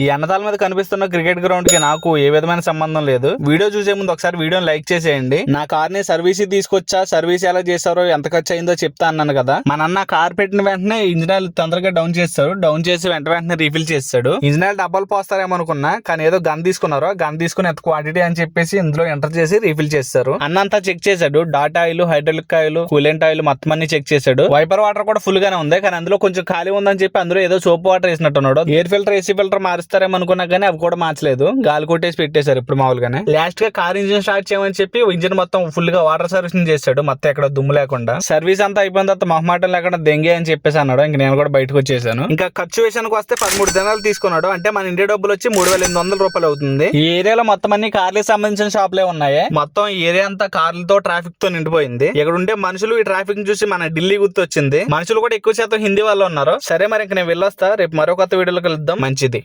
ఈ అన్నదాల మీద కనిపిస్తున్న క్రికెట్ గ్రౌండ్కి నాకు ఏ విధమైన సంబంధం లేదు. వీడియో చూసే ముందు ఒకసారి వీడియోని లైక్ చేసేయండి. నా కార్ని సర్వీస్ తీసుకొచ్చా? సర్వీస్ ఎలా చేస్తారో? ఎంత ఖర్చు అయిందో చెప్తా అన్నాను కదా. మన అన్న కార్ పెట్టిన వెంటనే ఇంజనీర్ తొందరగా డౌన్ చేస్తారు. డౌన్ చేసి వెంట వెంటనే రీఫిల్ చేస్తాడు. ఇంజనీర్ ఆయిల్ డబ్బాలు పోస్తారేమో అనుకున్నా కానీ ఏదో గన్ తీసుకున్నారు గన్ తీసుకుని ఎంత క్వాంటిటీ అని చెప్పేసి ఇందులో ఎంటర్ చేసి రీఫిల్ చేస్తారు. అన్నంతా చెక్ చేశాడు. Data oil hydraulic oil coolant oil మొత్తం అన్ని చెక్ చేశాడు. వైపర్ వాటర్ కూడా ఫుల్ గానే ఉంది కానీ అందులో కొంచెం ఖాళీ ఉందని చెప్పి అందులో ఏదో సోప్ వాటర్ వేసినట్టున్నాడు. ఎయిర్ ఫిల్టర్ ఏసీ ఫిల్టర్ మారుస్తారేమో అనుకున్నా కానీ అవి కూడా మార్చలేదు. గాలి కొట్టేసి పెట్టేశారు ఇప్పుడు మామూలుగానే. లాస్ట్గా కార్ ఇంజిన్ స్టార్ట్ చేయమని చెప్పి ఇంజిన్ మొత్తం ఫుల్గా వాటర్ సర్వీసింగ్ చేశాడు మొత్తం ఎక్కడ దుమ్ము లేకుండా. సర్వీస్ అంతా అయిపోయిన తర్వాత మొహమాటం లేకుండా దెంగే అని చెప్పేసి అన్నాడు. ఇంక నేను కూడా బయటకు వచ్చేసాను. ఇంకా ఖర్చు విషయానికి వస్తే పదమూడు దినాలు తీసుకున్నాడు. అంటే మన ఇండియా డబ్బులు వచ్చి మూడు వేల ఎనిమిది వందల రూపాయలు అవుతుంది. ఈ ఏరియాలో మొత్తం అన్ని కార్లకు సంబంధించిన షాపులే ఉన్నాయి. మొత్తం ఈ ఏరియా అంతా కార్లతో ట్రాఫిక్తో నిండిపోయింది. ఇక్కడ ఉండే మనుషులు ఈ ట్రాఫిక్ చూసి మన ఢిల్లీ గుర్తొచ్చింది. మనుషులు కూడా ఎక్కువ శాతం హిందీ వాళ్ళు ఉన్నారు. సరే మరి ఇంక నేను వెళ్ళొస్తా. రేపు మరో కొత్త వీడియోలో కలుద్దాం. మంచిది.